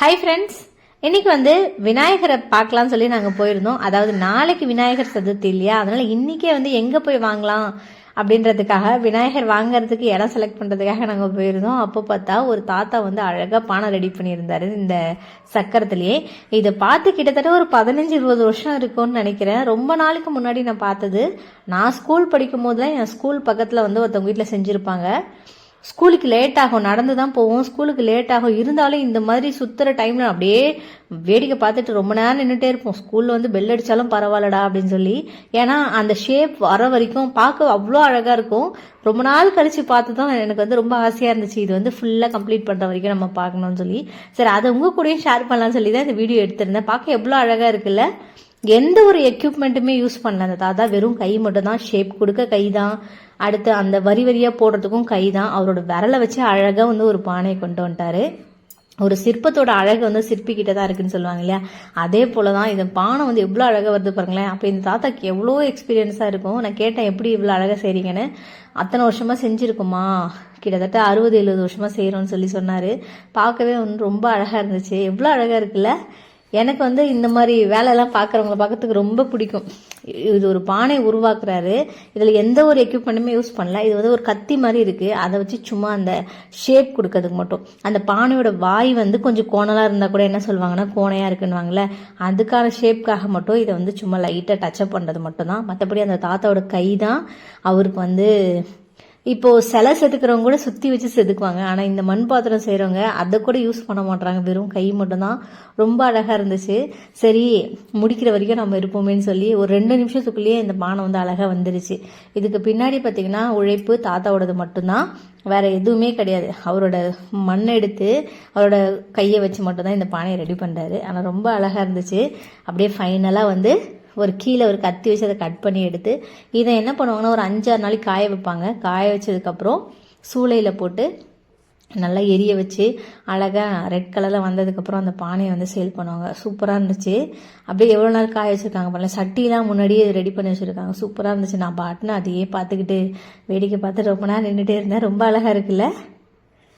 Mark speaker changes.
Speaker 1: Hi friends இன்னைக்கு வந்து விநாயகரை பார்க்கலாம்னு சொல்லி நாங்கள் போயிருந்தோம். அதாவது நாளைக்கு விநாயகர் சதுர்த்தி இல்லையா? அதனால இன்னைக்கே வந்து எங்கே போய் வாங்கலாம் அப்படின்றதுக்காக விநாயகர் வாங்குறதுக்கு இடம் செலக்ட் பண்ணுறதுக்காக நாங்கள் போயிருந்தோம். அப்போ பார்த்தா ஒரு தாத்தா வந்து அழகாக பானை ரெடி பண்ணியிருந்தாரு இந்த சக்கரத்துலேயே. இதை பார்த்து கிட்டத்தட்ட ஒரு பதினஞ்சு இருபது வருஷம் இருக்கும்னு நினைக்கிறேன். ரொம்ப நாளைக்கு முன்னாடி நான் பார்த்தது. நான் ஸ்கூல் படிக்கும் போதுலாம் என் ஸ்கூல் பக்கத்தில் வந்து ஒருத்தவங்க வீட்டில் செஞ்சுருப்பாங்க. ஸ்கூலுக்கு லேட் ஆகும் நடந்து தான் போவோம். ஸ்கூலுக்கு லேட் ஆகும். இருந்தாலும் இந்த மாதிரி சுற்றுற டைமில் அப்படியே வேடிக்கை பார்த்துட்டு ரொம்ப நேரம் நின்றுட்டே இருப்போம். ஸ்கூலில் வந்து பெல் அடித்தாலும் பரவாயில்லடா அப்படின்னு சொல்லி. ஏன்னா அந்த ஷேப் வர வரைக்கும் பார்க்க அவ்வளோ அழகாக இருக்கும். ரொம்ப நாள் கழிச்சு பார்த்து தான் எனக்கு வந்து ரொம்ப ஆசையாக இருந்துச்சு. இது வந்து ஃபுல்லாக கம்ப்ளீட் பண்ணுற வரைக்கும் நம்ம பார்க்கணும்னு சொல்லி. சரி அதை உங்கள் கூடயும் ஷேர் பண்ணலாம்னு சொல்லி தான் இந்த வீடியோ எடுத்திருந்தேன். பார்க்க எவ்வளோ அழகாக இருக்குல்ல? எந்த ஒரு எக்யூப்மெண்ட்டுமே யூஸ் பண்ணல அந்த தாத்தா. வெறும் கை மட்டும் தான் ஷேப் கொடுக்க கை தான். அடுத்து அந்த வரி வரியாக போடுறதுக்கும் கை தான் அவரோட விரலை வச்சு அழகாக வந்து ஒரு பானையை கொண்டு வந்துட்டாரு. ஒரு சிற்பத்தோட அழகு வந்து சிற்பிக்கிட்ட தான் இருக்குன்னு சொல்லுவாங்க இல்லையா? அதே போல தான் இந்த பானை வந்து எவ்வளோ அழகாக வருது பாருங்களேன். அப்போ இந்த தாத்தாக்கு எவ்வளோ எக்ஸ்பீரியன்ஸாக இருக்கும். நான் கேட்டேன் எப்படி இவ்வளோ அழகாக செய்கிறீங்கன்னு அத்தனை வருஷமாக செஞ்சுருக்குமா கிட்டத்தட்ட அறுபது எழுபது வருஷமாக செய்கிறோன்னு சொல்லி சொன்னார். பார்க்கவே வந்து ரொம்ப அழகாக இருந்துச்சு. எவ்வளோ அழகாக இருக்குல்ல? எனக்கு வந்து இந்த மாதிரி வேலையெல்லாம் பார்க்குறவங்கள பார்க்கறதுக்கு ரொம்ப பிடிக்கும். இது ஒரு பானை உருவாக்குறாரு. இதில் எந்த ஒரு எக்யூப்மெண்ட்டுமே யூஸ் பண்ணல. இது வந்து ஒரு கத்தி மாதிரி இருக்குது அதை வச்சு சும்மா அந்த ஷேப் கொடுக்கறதுக்கு மட்டும். அந்த பானையோட வாய் வந்து கொஞ்சம் கோணலாக இருந்தால் கூட என்ன சொல்லுவாங்கன்னா கோணையாக இருக்குன்னுவாங்கல்ல. அதுக்கான ஷேப்காக மட்டும் இதை வந்து சும்மா லைட்டாக டச்சப் பண்ணுறது மட்டும்தான். மற்றபடி அந்த தாத்தாவோட கை தான் அவருக்கு வந்து இப்போ சிலை செதுக்கிறவங்க கூட சுத்தி வச்சு செதுக்குவாங்க. ஆனா இந்த மண் பாத்திரம் செய்கிறவங்க அதை கூட யூஸ் பண்ண மாட்டாங்க வெறும் கை மட்டும்தான். ரொம்ப அழகா இருந்துச்சு. சரி முடிக்கிற வரைக்கும் நம்ம இருப்போமேன்னு சொல்லி ஒரு ரெண்டு நிமிஷத்துக்குள்ளேயே இந்த பானை வந்து அழகா வந்துருச்சு. இதுக்கு பின்னாடி பாத்தீங்கன்னா உழைப்பு தாத்தாவோடது மட்டும்தான். வேற எதுவுமே கிடையாது. அவரோட மண் எடுத்து அவரோட கையை வச்சு மட்டும்தான் இந்த பானையை ரெடி பண்றாரு. ஆனா ரொம்ப அழகா இருந்துச்சு. அப்படியே ஃபைனலா வந்து ஒரு கீழே ஒரு கத்தி வச்சு அதை கட் பண்ணி எடுத்து இதை என்ன பண்ணுவாங்கன்னா ஒரு அஞ்சாறு நாளைக்கு காய வைப்பாங்க. காய வச்சதுக்கப்புறம் சூளையில் போட்டு நல்லா எரிய வச்சு அழகாக ரெட் கலரில் வந்ததுக்கப்புறம் அந்த பானையை வந்து சேல் பண்ணுவாங்க. சூப்பராக இருந்துச்சு. அப்படியே எவ்வளோ நாள் காய வச்சுருக்காங்க பண்ணல சட்டிலாம் முன்னாடியே ரெடி பண்ணி வச்சுருக்காங்க. சூப்பராக இருந்துச்சு. நான் பாட்டுன்னு அதையே பார்த்துக்கிட்டு வேடிக்கை பார்த்து ரொம்ப நேரம் நின்றுட்டே இருந்தேன். ரொம்ப அழகாக இருக்குல்ல?